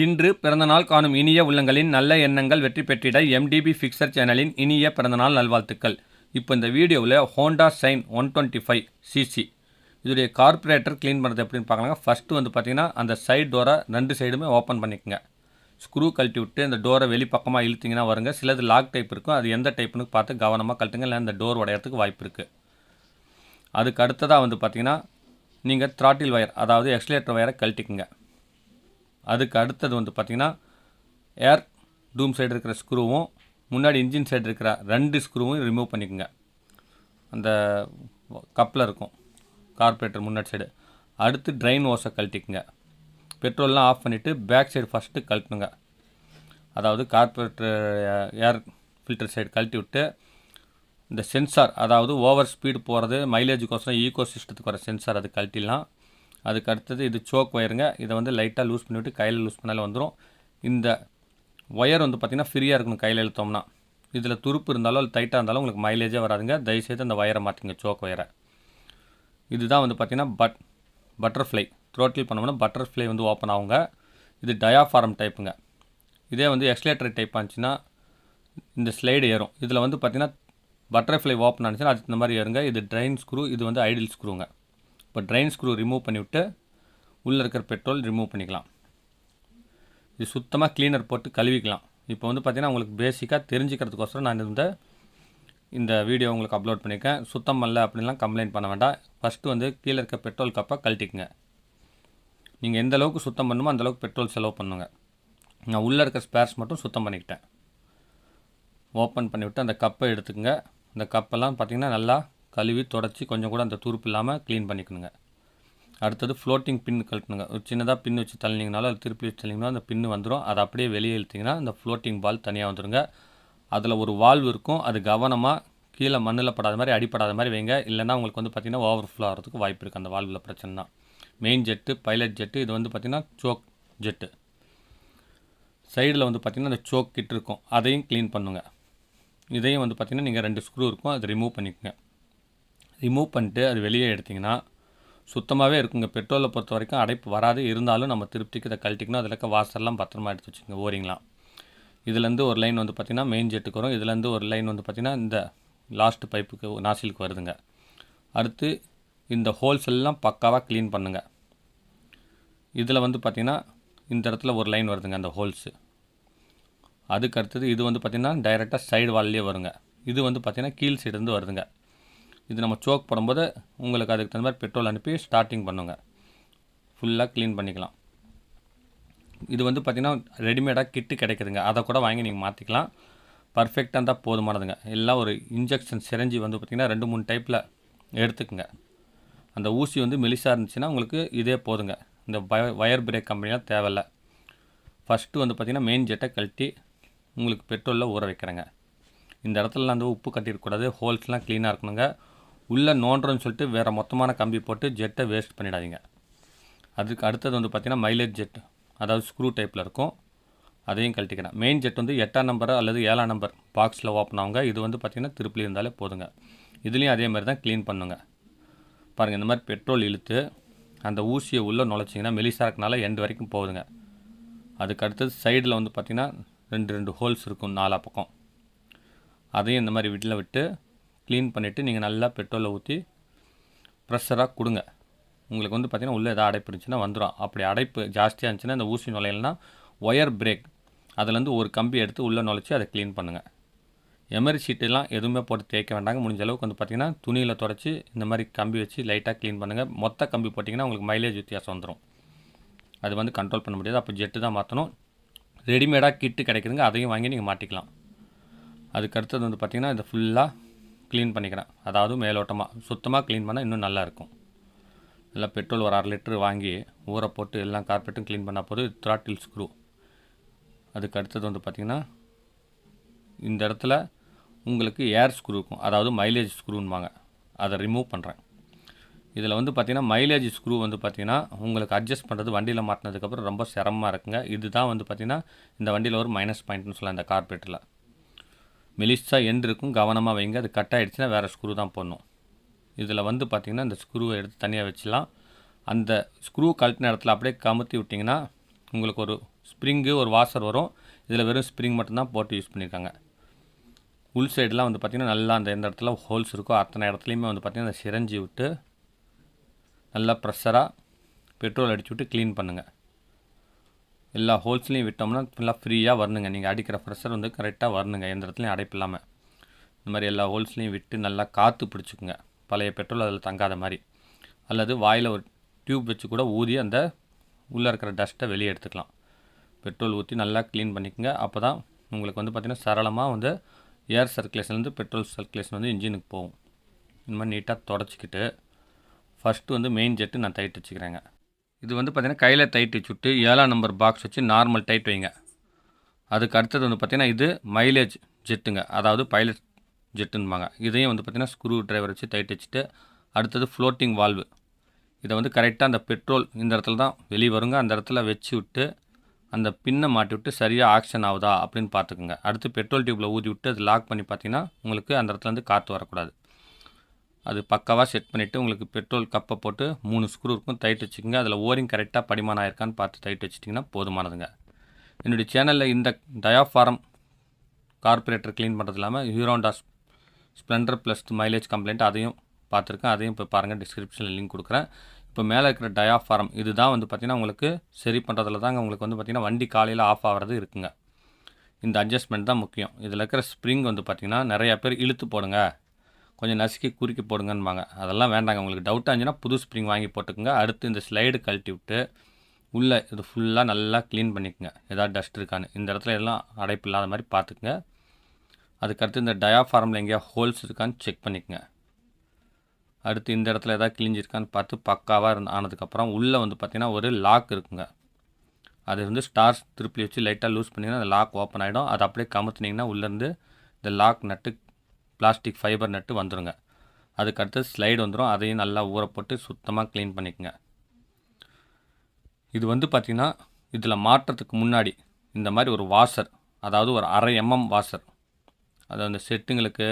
இன்று பிறந்தநாள் காணும் இனிய உள்ளங்களின் நல்ல எண்ணங்கள் வெற்றி பெற்றிட எம்டிபி ஃபிக்சர் சேனலின் இனிய பிறந்தநாள் நல்வாழ்த்துக்கள். இப்போ இந்த வீடியோவில் Honda Shine one twenty five CC இதோடைய கார்பரேட்டர் க்ளீன் பண்ணுறது எப்படின்னு பார்க்கலாங்க. ஃபஸ்ட்டு வந்து பார்த்தீங்கன்னா அந்த சைடு டோரை ரெண்டு சைடுமே ஓப்பன் பண்ணிக்கோங்க. ஸ்க்ரூ கழட்டி விட்டு அந்த டோரை வெளிப்பக்கமாக இழுத்தீங்கன்னா வருங்க. சிலது லாக் டைப் இருக்கும். அது எந்த டைப்னு பார்த்து கவனமாக கழட்டுங்க. இல்லை அந்த டோர் உடையறதுக்கு வாய்ப்பு இருக்குது அதுக்கு அடுத்ததாக வந்து பார்த்திங்கன்னா நீங்கள் த்ராட்டில் ஒயர் அதாவது எக்ஸ்லேட்டர் ஒயரை கழட்டிக்குங்க. அதுக்கு அடுத்தது வந்து பார்த்திங்கன்னா ஏர் டூம் சைடு இருக்கிற ஸ்க்ரூவும் முன்னாடி இன்ஜின் சைடு இருக்கிற ரெண்டு ஸ்க்ரூவும் ரிமூவ் பண்ணிக்கோங்க. அந்த கப்பில் இருக்கும். கார்பரேட்டர் முன்னாடி சைடு அடுத்து ட்ரைன் ஓஸை கழட்டிக்குங்க. பெட்ரோல்லாம் ஆஃப் பண்ணிவிட்டு பேக் சைடு ஃபஸ்ட்டு கழட்டணுங்க. அதாவது கார்பரேட்டர் ஏர் ஃபில்டர் சைடு கழட்டி விட்டு இந்த சென்சார் அதாவது ஓவர் ஸ்பீடு போகிறது மைலேஜுக்கோசரம் ஈகோ சிஸ்டத்துக்கு வர சென்சார் அது கழட்டிடலாம். அதுக்கு அடுத்தது இது சோக் ஒயருங்க இதை வந்து லைட்டாக லூஸ் பண்ணிவிட்டு கையில் லூஸ் பண்ணாலே வந்துடும் இந்த ஒயர் வந்து பார்த்திங்கன்னா ஃப்ரீயாக இருக்கணும் கையில் இழுத்தோம்னா. இதில் துருப்பு இருந்தாலும் டைட்டாக இருந்தாலும் உங்களுக்கு மைலேஜே வராதுங்க. தயவுசெய்து அந்த ஒயரை மாற்றிங்க சோக் ஒயரை இதுதான் வந்து பார்த்திங்கன்னா பட் பட்டர்ஃப்ளை த்ரோட்டில் பண்ணோம்னா பட்டர்ஃப்ளை வந்து ஓப்பன் ஆகுங்க. இது டயாஃபாரம் டைப்புங்க இதே வந்து எக்ஸ்லேட்டர் டைப் ஆச்சுன்னா இந்த ஸ்லைடு ஏறும். இதில் வந்து பார்த்திங்கன்னா பட்டர்ஃப்ளை ஓப்பன் ஆனிச்சுன்னா அதுக்கு இந்த மாதிரி ஏறுங்க. இது ட்ரைன் ஸ்க்ரூ இது வந்து ஐடில் ஸ்க்ரூங்க இப்போ ட்ரைன் ஸ்க்ரூ ரிமூவ் பண்ணிவிட்டு உள்ளே இருக்கிற பெட்ரோல் ரிமூவ் பண்ணிக்கலாம். இது சுத்தமாக க்ளீனர் போட்டு கழுவிக்கலாம். இப்போ வந்து பார்த்திங்கன்னா உங்களுக்கு பேசிக்காக தெரிஞ்சுக்கிறதுக்கோசரம் நான் இந்த இந்த வீடியோ உங்களுக்கு அப்லோட் பண்ணியிருக்கேன். சுத்தம் பண்ணல அப்படின்லாம் கம்ப்ளைண்ட் பண்ண வேண்டாம். ஃபஸ்ட்டு வந்து கீழே இருக்க பெட்ரோல் கப்பை கழட்டிக்குங்க. நீங்கள் எந்த அளவுக்கு சுத்தம் பண்ணுமோ அந்தளவுக்கு பெட்ரோல் செலவு பண்ணுங்க. நான் உள்ளே இருக்க ஸ்பேர்ஸ் மட்டும் சுத்தம் பண்ணிக்கிட்டேன். ஓப்பன் பண்ணிவிட்டு அந்த கப்பை எடுத்துக்கங்க. இந்த கப்பெல்லாம் பார்த்திங்கன்னா நல்லா கழுவி தொடச்சி கொஞ்சம் கூட அந்த துருப்பு இல்லாமல் க்ளீன் பண்ணிக்கணுங்க. அடுத்தது ஃப்ளோட்டிங் பின் கழட்டணுங்க. ஒரு சின்னதாக பின் வச்சு தள்ளினீங்கனாலும் அது திருப்பி வச்சு தள்ளிங்கன்னா அந்த பின்னு வந்துடும் அதை அப்படியே வெளியே இழுத்திங்கன்னா அந்த ஃப்ளோட்டிங் பால் தனியாக வந்துடுங்க அதில் ஒரு வால்வு இருக்கும். அது கவனமாக கீழே மண்ணில் படாத மாதிரி அடிப்படாத மாதிரி வைங்க. இல்லைன்னா உங்களுக்கு வந்து பார்த்திங்கன்னா ஓவர் ஃப்ளோ ஆகிறதுக்கு வாய்ப்பு இருக்குது அந்த வால்வில் பிரச்சனைனா. மெயின் ஜெட்டு பைலட் ஜெட்டு இது வந்து பார்த்திங்கன்னா சோக் ஜெட்டு சைடில் வந்து பார்த்திங்கன்னா அந்த சோக் கிட் இருக்கும். அதையும் க்ளீன் பண்ணுங்கள் இதையும் வந்து பார்த்திங்கன்னா நீங்கள் ரெண்டு ஸ்க்ரூ இருக்கும். அதை ரிமூவ் பண்ணிக்கோங்க. ரிமூவ் பண்ணிட்டு அது வெளியே எடுத்திங்கன்னா சுத்தமாகவே இருக்குங்க. பெட்ரோலை பொறுத்த வரைக்கும் அடைப்பு வராது. இருந்தாலும் நம்ம திருப்திக்கு இதை கழட்டிக்கணும். அதில் இருக்க வாசல்லாம் பத்திரமா எடுத்து வச்சுக்கோங்க ஓரிங்களாம் இதுலேருந்து ஒரு லைன் வந்து பார்த்திங்கன்னா மெயின் ஜெட்டுக்கு வரும். இதுலேருந்து ஒரு லைன் வந்து பார்த்திங்கன்னா இந்த லாஸ்ட் பைப்புக்கு நாசிலுக்கு வருதுங்க. அடுத்து இந்த ஹோல்ஸ் எல்லாம் பக்காவாக க்ளீன் பண்ணுங்கள் இதில் வந்து பார்த்திங்கன்னா இந்த இடத்துல ஒரு லைன் வருதுங்க அந்த ஹோல்ஸு அதுக்கு அடுத்தது இது வந்து பார்த்திங்கன்னா டைரெக்டாக சைடு வால்லே வருங்க. இது வந்து பார்த்திங்கன்னா கீழ் சைடு இருந்து வருதுங்க. இது நம்ம சோக் போடும்போது உங்களுக்கு அதுக்கு தகுந்த மாதிரி பெட்ரோல் அனுப்பி ஸ்டார்டிங் பண்ணுங்க. ஃபுல்லாக க்ளீன் பண்ணிக்கலாம். இது வந்து பார்த்திங்கன்னா ரெடிமேடாக கிட்டு கிடைக்குதுங்க. அதை கூட வாங்கி நீங்கள் மாற்றிக்கலாம் பர்ஃபெக்டாக இருந்தால் போதுமானதுங்க. எல்லாம் ஒரு இன்ஜெக்ஷன் சிரஞ்சி வந்து பார்த்திங்கன்னா ரெண்டு மூணு டைப்பில் எடுத்துக்குங்க. அந்த ஊசி வந்து மெலிசாக இருந்துச்சுன்னா உங்களுக்கு இதே போதுங்க. இந்த வய வயர் பிரேக் கம்பெனிலாம் தேவையில்ல. ஃபஸ்ட்டு வந்து பார்த்திங்கன்னா மெயின் ஜெட்டை கழட்டி உங்களுக்கு பெட்ரோலில் ஊற வைக்கிறேங்க. இந்த இடத்துல வந்து உப்பு கட்டிடக்கூடாது ஹோல்ஸ்லாம் க்ளீனாக இருக்கணுங்க. உள்ளே நோண்டுறோன்னு சொல்லிட்டு வேறு மொத்தமான கம்பி போட்டு ஜெட்டை வேஸ்ட் பண்ணிடாதீங்க. அதுக்கு அடுத்தது வந்து பார்த்திங்கன்னா மைலேஜ் ஜெட் அதாவது ஸ்க்ரூ டைப்பில் இருக்கும். அதையும் கழட்டிக்கிறேன் மெயின் ஜெட் வந்து எட்டாம் நம்பர் அல்லது ஏழாம் நம்பர் பாக்ஸில் ஓப்பன் ஆகுங்க. இது வந்து பார்த்திங்கன்னா திருப்பிலி இருந்தாலே போதுங்க. இதுலேயும் அதே மாதிரி தான் க்ளீன் பண்ணுங்க. பாருங்கள் இந்த மாதிரி பெட்ரோல் இழுத்து அந்த ஊசியை உள்ளே நுழைச்சிங்கன்னா மெலிசா இருக்கனால எண்டு வரைக்கும் போகுதுங்க. அதுக்கு அடுத்தது சைடில் வந்து பார்த்திங்கன்னா ரெண்டு ரெண்டு ஹோல்ஸ் இருக்கும் நாலா பக்கம். அதையும் இந்த மாதிரி வீட்டில் விட்டு க்ளீன் பண்ணிவிட்டு நீங்கள் நல்லா பெட்ரோலில் ஊற்றி ப்ரெஷராக கொடுங்க. உங்களுக்கு வந்து பார்த்திங்கன்னா உள்ளே எதாவது அடைப்பு இருந்துச்சுன்னா வந்துடும் அப்படி அடைப்பு ஜாஸ்தியாக இருந்துச்சுன்னா இந்த ஊசி நுழையலைன்னா ஒயர் பிரேக் அதுலேருந்து ஒரு கம்பி எடுத்து உள்ளே நுழைச்சி அதை க்ளீன் பண்ணுங்கள் எமரி ஷீட்டெல்லாம் எதுவுமே போட்டு தேய்க்க வேண்டாங்க. முடிஞ்ச அளவுக்கு வந்து பார்த்திங்கன்னா துணியில் தொடச்சி இந்த மாதிரி கம்பி வச்சு லைட்டாக க்ளீன் பண்ணுங்கள் மொத்த கம்பி போட்டிங்கன்னா உங்களுக்கு மைலேஜ் வித்தியாசம் வந்துடும் அது வந்து கண்ட்ரோல் பண்ண முடியாது. அப்போ ஜெட்டு தான் மாற்றணும் ரெடிமேடாக கிட்டு கிடைக்குதுங்க. அதையும் வாங்கி நீங்கள் மாட்டிக்கலாம் அதுக்கடுத்தது வந்து பார்த்திங்கன்னா இதை ஃபுல்லாக க்ளீன் பண்ணிக்கிறேன். அதாவது மேலோட்டமாக சுத்தமாக க்ளீன் பண்ணால் இன்னும் நல்லாயிருக்கும் எல்லாம் பெட்ரோல் ஒரு அரை லிட்டரு வாங்கி ஊற போட்டு எல்லாம் கார்பெட்டும் க்ளீன் பண்ணால் போது த்ராட்டில் ஸ்க்ரூ அதுக்கு அடுத்தது வந்து பார்த்திங்கன்னா இந்த இடத்துல உங்களுக்கு ஏர் ஸ்க்ரூ இருக்கும். அதாவது மைலேஜ் ஸ்க்ரூன்பாங்க அதை ரிமூவ் பண்ணுறேன் இதில் வந்து பார்த்திங்கன்னா மைலேஜ் ஸ்க்ரூ வந்து பார்த்திங்கன்னா உங்களுக்கு அட்ஜஸ்ட் பண்ணுறது வண்டியில் மாட்டினதுக்கப்புறம் ரொம்ப சிரமமாக இருக்குங்க. இதுதான் வந்து பார்த்திங்கன்னா இந்த வண்டியில் ஒரு மைனஸ் பாயிண்ட்னு சொல்லலாம் இந்த கார்பெட்டில் மெலிஸாக எண்டு இருக்கும் கவனமாக வைங்க. அது கட் ஆகிடுச்சுன்னா வேறு ஸ்க்ரூ தான் போடணும். இதில் வந்து பார்த்திங்கன்னா இந்த ஸ்க்ரூவை எடுத்து தனியாக வச்சிடலாம். அந்த ஸ்க்ரூ கழட்டின இடத்துல அப்படியே கமுத்தி விட்டிங்கன்னா உங்களுக்கு ஒரு ஸ்ப்ரிங்கு ஒரு வாசர் வரும். இதில் வெறும் ஸ்ப்ரிங் மட்டும்தான் போட்டு யூஸ் பண்ணியிருக்காங்க உள் சைடெலாம் வந்து பார்த்திங்கன்னா நல்லா அந்த எந்த இடத்துல ஹோல்ஸ் இருக்கோ அத்தனை இடத்துலையுமே வந்து பார்த்திங்கன்னா அந்த சிரஞ்சி விட்டு நல்லா ப்ரெஷராக பெட்ரோல் அடிச்சு விட்டு க்ளீன் பண்ணுங்கள் எல்லா ஹோல்ஸ்லையும் விட்டோம்னா ஃபுல்லாக ஃப்ரீயாக வரணுங்க. நீங்கள் அடிக்கிற ப்ரெஷர் வந்து கரெக்டாக வரணுங்க. எந்த இடத்துலையும் அடைப்பு இல்லாமல் இந்த மாதிரி எல்லா ஹோல்ஸ்லையும் விட்டு நல்லா காற்று பிடிச்சிக்குங்க. பழைய பெட்ரோல் அதில் தங்காத மாதிரி. அல்லது வாயில் ஒரு டியூப் வச்சு கூட ஊதி அந்த உள்ளே இருக்கிற டஸ்ட்டை வெளியே எடுத்துக்கலாம். பெட்ரோல் ஊற்றி நல்லா க்ளீன் பண்ணிக்கோங்க. அப்போ தான் உங்களுக்கு வந்து பார்த்திங்கன்னா சரளமாக வந்து ஏர் சர்க்குலேஷன்லேருந்து பெட்ரோல் சர்க்குலேஷன் வந்து இன்ஜினுக்கு போகும். இந்த மாதிரி நீட்டாக தொடச்சிக்கிட்டு ஃபஸ்ட்டு வந்து மெயின் ஜெட்டு நான் தைட்டு வச்சுக்கிறேங்க. இது வந்து பார்த்திங்கன்னா கையில் டைட்டு வச்சு விட்டு ஏழாம் நம்பர் பாக்ஸ் வச்சு நார்மல் டைட் வைங்க. அதுக்கு அடுத்தது வந்து பார்த்திங்கன்னா இது மைலேஜ் ஜெட்டுங்க அதாவது பைலட் ஜெட்டுன்பாங்க இதையும் வந்து பார்த்திங்கன்னா ஸ்க்ரூ டிரைவர் வச்சு டைட் வச்சுட்டு அடுத்தது ஃப்ளோட்டிங் வால்வு இதை வந்து கரெக்டாக அந்த பெட்ரோல் இந்த இடத்துல தான் வெளியே வருங்க. அந்த இடத்துல வச்சு விட்டு அந்த பின்னை மாட்டி விட்டு சரியாக ஆக்ஷன் ஆகுதா அப்படின்னு பார்த்துக்குங்க. அடுத்து பெட்ரோல் டியூப்பில் ஊதி விட்டு அது லாக் பண்ணி பார்த்தீங்கன்னா உங்களுக்கு அந்த இடத்துலேருந்து காற்று வரக்கூடாது. அது பக்காவாக செட் பண்ணிவிட்டு உங்களுக்கு பெட்ரோல் கப்பை போட்டு மூணு ஸ்க்ரூ இருக்கும் டைட் வச்சுக்கோங்க. அதில் ஓரிங் கரெக்டாக படிமானம் ஆயிருக்கான்னு பார்த்து டைட் வச்சிட்டிங்கன்னா போதுமானதுங்க. என்னுடைய சேனலில் இந்த டயாஃபாரம் கார்பரேட்டர் க்ளீன் பண்ணுறது இல்லாமல் Hero Honda Splendor plus mileage complaint அதையும் பார்த்துருக்கேன். அதையும் இப்போ பாருங்கள் டிஸ்கிரிப்ஷனில் லிங்க் கொடுக்குறேன். இப்போ மேலே இருக்கிற டயாஃபாரம் இதுதான் வந்து பார்த்திங்கன்னா உங்களுக்கு சரி பண்ணுறதுல தாங்க உங்களுக்கு வந்து பார்த்திங்கன்னா வண்டி காலையில் ஆஃப் ஆகிறது இருக்குங்க. இந்த அட்ஜஸ்ட்மெண்ட் தான் முக்கியம். இதில் இருக்கிற ஸ்ப்ரிங் வந்து பார்த்திங்கன்னா நிறையா பேர் இழுத்து போடுங்க. கொஞ்சம் நசுக்கி குறுக்கி போடுங்கன்பாங்க. அதெல்லாம் வேண்டாங்க. உங்களுக்கு டவுட்டாக இருந்துச்சுன்னா புது ஸ்ப்ரிங் வாங்கி போட்டுக்கோங்க. அடுத்து இந்த ஸ்லைடு கழட்டி விட்டு உள்ளே இது ஃபுல்லாக நல்லா க்ளீன் பண்ணிக்கோங்க. ஏதாவது டஸ்ட் இருக்கான்னு. இந்த இடத்துல எல்லாம் அடைப்பு இல்லாத மாதிரி பார்த்துக்குங்க. அதுக்கடுத்து இந்த டயாஃபார்மில் எங்கேயா ஹோல்ஸ் இருக்கான்னு செக் பண்ணிக்கோங்க. அடுத்து இந்த இடத்துல எதாவது கிழிஞ்சிருக்கான்னு பார்த்து பக்காவாக இருந்த ஆனதுக்கப்புறம் உள்ளே வந்து பார்த்திங்கன்னா ஒரு லாக் இருக்குங்க. அது வந்து ஸ்டார்ஸ் திருப்பி வச்சு லைட்டாக லூஸ் பண்ணிங்கன்னா அந்த லாக் ஓப்பன் ஆகிடும் அதை அப்படியே கமுத்துனிங்கன்னா உள்ளேருந்து இந்த லாக் நட்டு பிளாஸ்டிக் ஃபைபர் நட்டு வந்துடுங்க அதுக்கடுத்து ஸ்லைடு வந்துடும் அதையும் நல்லா ஊற போட்டு சுத்தமாக க்ளீன் பண்ணிக்கோங்க. இது வந்து பார்த்திங்கன்னா இதில் மாற்றத்துக்கு முன்னாடி இந்த மாதிரி ஒரு வாஷர் அதாவது ஒரு அரை எம்எம் வாஷர் அது அந்த செட்டுங்களுக்கு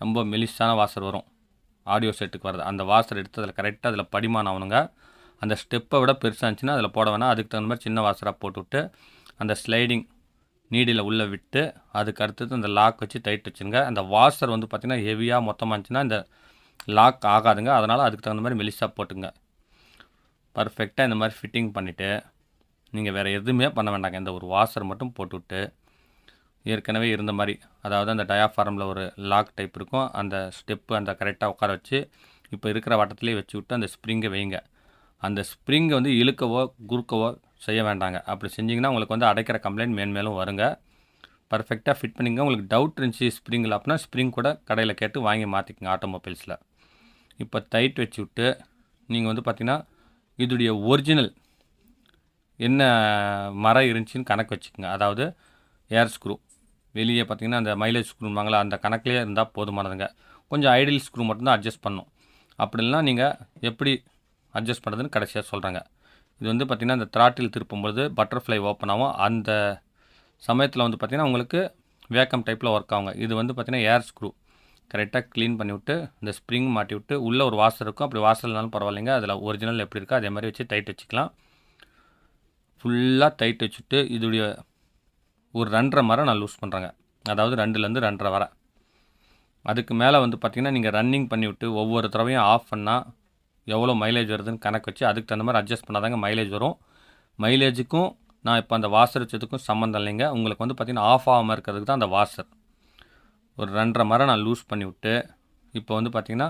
ரொம்ப மெலிசான வாஷர் வரும். ஆடியோ செட்டுக்கு வருது அந்த வாஷர் எடுத்து அதில் கரெக்டாக அதில் படிமானம் ஆகணுங்க. அந்த ஸ்டெப்பை விட பெருசாக இருந்துச்சுன்னா அதில் போட வேணாம். அதுக்கு தகுந்த மாதிரி சின்ன வாஷராக போட்டுவிட்டு அந்த ஸ்லைடிங் நீடியில் உள்ளே விட்டு அதுக்கு அடுத்தது அந்த லாக் வச்சு டைட் வச்சுருங்க. அந்த வாஷர் வந்து பார்த்திங்கன்னா ஹெவியாக மொத்தமாக இருந்துச்சுன்னா இந்த லாக் ஆகாதுங்க. அதனால் அதுக்கு தகுந்த மாதிரி மெலிசாக போட்டுங்க. பர்ஃபெக்டாக இந்த மாதிரி ஃபிட்டிங் பண்ணிவிட்டு நீங்கள் வேறு எதுவுமே பண்ண வேண்டாங்க. இந்த ஒரு வாஷர் மட்டும் போட்டுவிட்டு ஏற்கனவே இருந்த மாதிரி அதாவது அந்த டயாஃபார்மில் ஒரு லாக் டைப் இருக்கும். அந்த ஸ்டெப்பு அந்த கரெக்டாக உட்கார வச்சு இப்போ இருக்கிற வட்டத்துலேயே வச்சு விட்டு அந்த ஸ்ப்ரிங்கை வைங்க. அந்த ஸ்ப்ரிங்கை வந்து இழுக்கவோ குறுக்கவோ செய்ய வேண்டாங்க. அப்படி செஞ்சிங்கன்னா உங்களுக்கு வந்து அடைக்கிற கம்ப்ளைண்ட் மேன்மேலும் வருங்க. பர்ஃபெக்டாக ஃபிட் பண்ணிங்க உங்களுக்கு டவுட் இருந்துச்சு ஸ்ப்ரிங்கில் அப்படின்னா ஸ்ப்ரிங் கூட கடையில் கேட்டு வாங்கி மாற்றிக்கங்க ஆட்டோமொபைல்ஸில் இப்போ டைட் வச்சு விட்டு நீங்கள் வந்து பார்த்திங்கன்னா இதோடைய ஒரிஜினல் என்ன மரம் இருந்துச்சின்னு கணக்கு வச்சுக்கோங்க. அதாவது ஏர் ஸ்க்ரூ வெளியே பார்த்தீங்கன்னா அந்த மைலேஜ் ஸ்க்ரூம்பாங்களா அந்த கணக்கிலே இருந்தால் போதுமானதுங்க. கொஞ்சம் ஐடியல் ஸ்க்ரூ மட்டும்தான் அட்ஜஸ்ட் பண்ணும். அப்படி இல்லைனா நீங்கள் எப்படி அட்ஜஸ்ட் பண்ணுறதுன்னு கடைசியாக சொல்கிறாங்க இது வந்து பார்த்திங்கன்னா அந்த திராட்டில் திருப்பும்பொழுது பட்டர்ஃப்ளை ஓப்பன் ஆகும். அந்த சமயத்தில் வந்து பார்த்திங்கன்னா உங்களுக்கு வேக்கம் டைப்பில் ஒர்க் ஆகுங்க. இது வந்து பார்த்திங்கன்னா ஏர் ஸ்க்ரூ கரெக்டாக க்ளீன் பண்ணி விட்டு இந்த ஸ்ப்ரிங் மாட்டி விட்டு உள்ளே ஒரு வாசல் இருக்கும். அப்படி வாசர் இல்லைனாலும் பரவாயில்லைங்க. அதில் ஒரிஜினல் எப்படி இருக்கோ அதே மாதிரி வச்சு டைட் வச்சுக்கலாம். ஃபுல்லாக டைட் வச்சுட்டு இதோடைய ஒரு ரெண்டரை மரம் நான் லூஸ் பண்ணுறேங்க அதாவது ரெண்டுலேருந்து ரெண்டரை வரை. அதுக்கு மேலே வந்து பார்த்திங்கன்னா நீங்கள் ரன்னிங் பண்ணி விட்டு ஒவ்வொரு தடவையும் ஆஃப் பண்ணால் எவ்வளோ மைலேஜ் வருதுன்னு கணக்கு வச்சு அதுக்கு தகுந்த மாதிரி அட்ஜஸ்ட் பண்ணாதாங்க மைலேஜ் வரும். மைலேஜுக்கும் நான் இப்போ அந்த வாசர் வச்சதுக்கும் சம்மந்தம் இல்லைங்க. உங்களுக்கு வந்து பார்த்திங்கன்னா ஆஃப் ஆகாமல் இருக்கிறதுக்கு தான் அந்த வாசர். ஒரு ரெண்டரை மரம் நான் லூஸ் பண்ணி விட்டு இப்போ வந்து பார்த்திங்கன்னா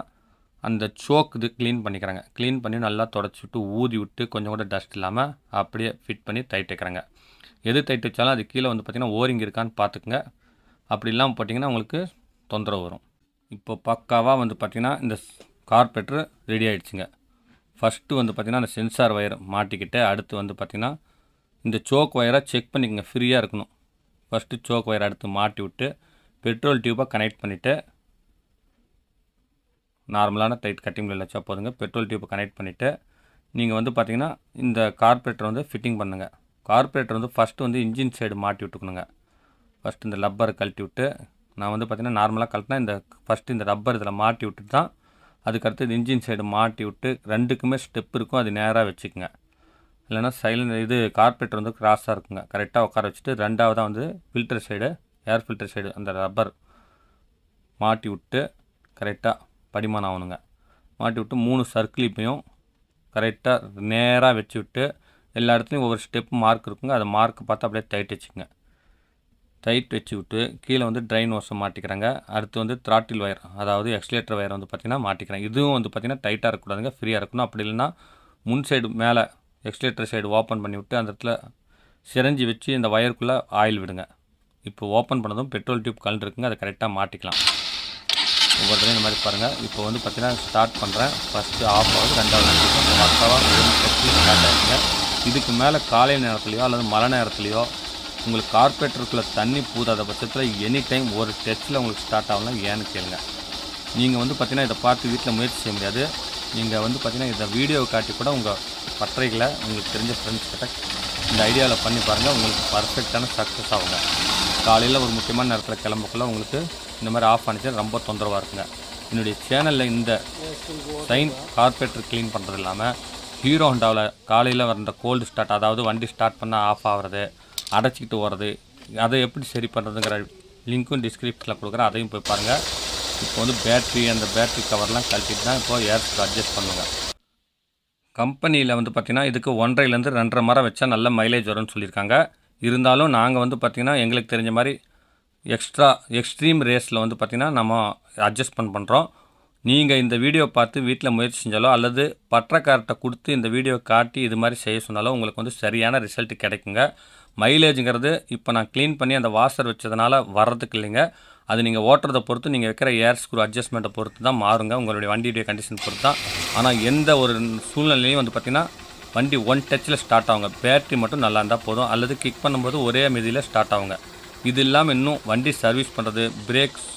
அந்த சோக் இது க்ளீன் பண்ணிக்கிறேங்க. க்ளீன் பண்ணி நல்லா தொடச்சி விட்டு ஊதி விட்டு கொஞ்சம் கூட டஸ்ட் இல்லாமல் அப்படியே ஃபிட் பண்ணி டைட் எது தைட்டு வச்சாலும் அது கீழே வந்து பார்த்திங்கன்னா ஓரிங் இருக்கான்னு பார்த்துக்குங்க அப்படி இல்லாமல் போட்டிங்கன்னா உங்களுக்கு தொந்தரவு வரும். இப்போ பக்காவாக வந்து பார்த்திங்கன்னா இந்த கார்பெட்ரு ரெடி ஆகிடுச்சுங்க ஃபஸ்ட்டு வந்து பார்த்திங்கன்னா அந்த சென்சார் ஒயர் மாட்டிக்கிட்டு அடுத்து வந்து பார்த்திங்கன்னா இந்த சோக் ஒயரை செக் பண்ணிக்கங்க ஃப்ரீயாக இருக்கணும். ஃபஸ்ட்டு சோக் ஒயர் அடுத்து மாட்டி விட்டு பெட்ரோல் டியூப்பை கனெக்ட் பண்ணிவிட்டு நார்மலான டைட் கட்டிங் வச்சா போதுங்க. பெட்ரோல் டியூப்பை கனெக்ட் பண்ணிவிட்டு நீங்கள் வந்து பார்த்திங்கன்னா இந்த கார்பரேட்டர் வந்து ஃபிட்டிங் பண்ணுங்கள் கார்பரேட்டர் வந்து ஃபஸ்ட்டு வந்து இன்ஜின் சைடு மாட்டி விட்டுக்கணுங்க. ஃபஸ்ட்டு இந்த ரப்பரை கழட்டி விட்டு நான் வந்து பார்த்திங்கன்னா நார்மலாக கழட்டினா இந்த ஃபஸ்ட்டு இந்த ரப்பர் இதில் மாட்டி விட்டுட்டு தான் அதுக்கடுத்து இன்ஜின் சைடு மாட்டி விட்டு ரெண்டுக்குமே ஸ்டெப் இருக்கும் அது நேராக வச்சுக்கோங்க. இல்லைன்னா சைலண்ட் இது கார்பெட் வந்து கிராஸாக இருக்குங்க. கரெக்டாக உட்கார வச்சுட்டு ரெண்டாவதாக வந்து filter side air filter side அந்த ரப்பர் மாட்டி விட்டு கரெக்டாக படிமானம் ஆகணுங்க. மாட்டி விட்டு மூணு சர்க்கிளிப்பையும் கரெக்டாக நேராக வச்சு விட்டு எல்லா இடத்துலையும் ஒவ்வொரு ஸ்டெப் மார்க் இருக்குங்க. அதை மார்க் பார்த்து அப்படியே டைட் வச்சுக்கோங்க. டைட் வச்சு விட்டு கீழே வந்து ட்ரைன் ஓஸை மாட்டிக்கிறாங்க. அடுத்து வந்து த்ராட்டில் ஒயர் அதாவது எக்ஸ்லேட்டர் ஒயர் வந்து பார்த்திங்கன்னா மாட்டிக்கிறாங்க. இதுவும் வந்து பார்த்திங்கன்னா டைட்டாக இருக்கக்கூடாதுங்க ஃப்ரீயாக இருக்கணும். அப்படி இல்லைன்னா முன் சைடு மேலே எக்ஸ்லேட்டர் சைடு ஓப்பன் பண்ணி விட்டு அந்த இடத்துல சிரஞ்சி வச்சு இந்த ஒயருக்குள்ளே ஆயில் விடுங்க. இப்போ ஓப்பன் பண்ணதும் பெட்ரோல் டியூப் கலந்து இருக்குங்க அதை கரெக்டாக மாட்டிக்கலாம். ஒவ்வொருத்தரையும் இந்த மாதிரி பாருங்கள் இப்போ வந்து பார்த்திங்கன்னா ஸ்டார்ட் பண்ணுறேன் ஃபஸ்ட்டு ஆஃப் ஆகுது ரெண்டாவது பக்காவாக ஸ்டார்ட் ஆகிடுங்க இதுக்கு மேலே காலை நேரத்துலையோ அல்லது மழை நேரத்துலையோ உங்களுக்கு கார்பரேட்டருக்குள்ளே தண்ணி பூதாத பட்சத்தில் எனி டைம் ஒரு டச்சில் உங்களுக்கு ஸ்டார்ட் ஆகலாம் ஏன்னு கேளுங்க. நீங்கள் வந்து பார்த்தீங்கன்னா இதை பார்த்து வீட்டில் முயற்சி செய்ய முடியாது. நீங்கள் வந்து பார்த்தீங்கன்னா இதை வீடியோ காட்டி கூட உங்கள் பட்டறைகளை உங்களுக்கு தெரிஞ்ச ஃப்ரெண்ட்ஸ் கிட்ட இந்த ஐடியாவில் பண்ணி பாருங்கள் உங்களுக்கு பர்ஃபெக்டான சக்ஸஸ் ஆகுங்க. காலையில் ஒரு முக்கியமான நேரத்தில் கிளம்பக்குள்ளே உங்களுக்கு இந்த மாதிரி ஆஃப் பண்ணிச்சு ரொம்ப தொந்தரவாக இருக்குங்க. என்னுடைய சேனலில் இந்த சைன் கார்பரேட்டர் க்ளீன் பண்ணுறது இல்லாமல் ஹீரோ ஹோண்டாவில் காலையில் வர கோல்டு ஸ்டார்ட் அதாவது வண்டி ஸ்டார்ட் பண்ணால் ஆஃப் ஆகிறது அடைச்சிக்கிட்டு வர்றது அதை எப்படி சரி பண்ணுறதுங்கிற லிங்க்கும் டிஸ்கிரிப்ஷனில் கொடுக்குறேன். அதையும் போய் பாருங்கள் இப்போ வந்து பேட்ரி அந்த பேட்ரி கவர்லாம் கழட்டிட்டு தான் இப்போ ஏர்ஸ்க்கு அட்ஜஸ்ட் பண்ணுங்கள் கம்பெனியில் வந்து பார்த்திங்கன்னா இதுக்கு ஒன்றரைலேருந்து ரெண்டரை மரம் வச்சா நல்ல மைலேஜ் வரும்னு சொல்லியிருக்காங்க. இருந்தாலும் நாங்கள் வந்து பார்த்திங்கன்னா எங்களுக்கு தெரிஞ்ச மாதிரி எக்ஸ்ட்ரா எக்ஸ்ட்ரீம் ரேஸில் வந்து பார்த்திங்கன்னா நம்ம அட்ஜஸ்ட்மெண்ட் பண்ணுறோம் நீங்கள் இந்த வீடியோ பார்த்து வீட்டில் முயற்சி செஞ்சாலோ அல்லது பற்றக்கார்ட்ட கொடுத்து இந்த வீடியோ காட்டி இது மாதிரி செய்ய சொன்னாலோ உங்களுக்கு வந்து சரியான ரிசல்ட் கிடைக்குங்க. மைலேஜுங்கிறது இப்போ நான் க்ளீன் பண்ணி அந்த வாஷர் வச்சதுனால வர்றதுக்கு இல்லைங்க. அது நீங்கள் ஓட்டுறதை பொறுத்து நீங்கள் வைக்கிற ஏர் ஸ்க்ரூ அட்ஜஸ்ட்மெண்ட்டை பொறுத்து தான் மாறுங்க. உங்களுடைய வண்டியுடைய கண்டிஷன் பொறுத்து தான். ஆனால் எந்த ஒரு சூழ்நிலையும் வந்து பார்த்திங்கன்னா வண்டி ஒன் டச்சில் ஸ்டார்ட் ஆகுங்க. பேட்டரி மட்டும் நல்லா இருந்தால் போதும். அல்லது கிக் பண்ணும்போது ஒரே மிதியில் ஸ்டார்ட் ஆகுங்க. இது இல்லாமல் இன்னும் வண்டி சர்வீஸ் பண்ணுறது brakes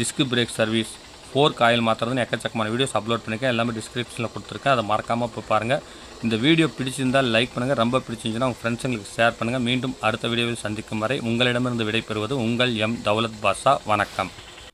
disc brake service four coil மாற்றுறதுன்னு எக்கச்சக்கமான வீடியோஸ் அப்லோட் பண்ணியிருக்கேன் எல்லாமே டிஸ்கிரிப்ஷனில் கொடுத்துருக்கேன். அதை மறக்காமல் போய் பாருங்கள் இந்த வீடியோ பிடிச்சிருந்தால் லைக் பண்ணுங்கள் ரொம்ப பிடிச்சிருந்துச்சுன்னா உங்கள் ஃப்ரெண்ட்ஸுங்களுக்கு ஷேர் பண்ணுங்கள் மீண்டும் அடுத்த வீடியோவில் சந்திக்கும் வரை உங்களிடமிருந்து விடைபெறுவது உங்கள் எம் தௌலத் பாஷா. வணக்கம்.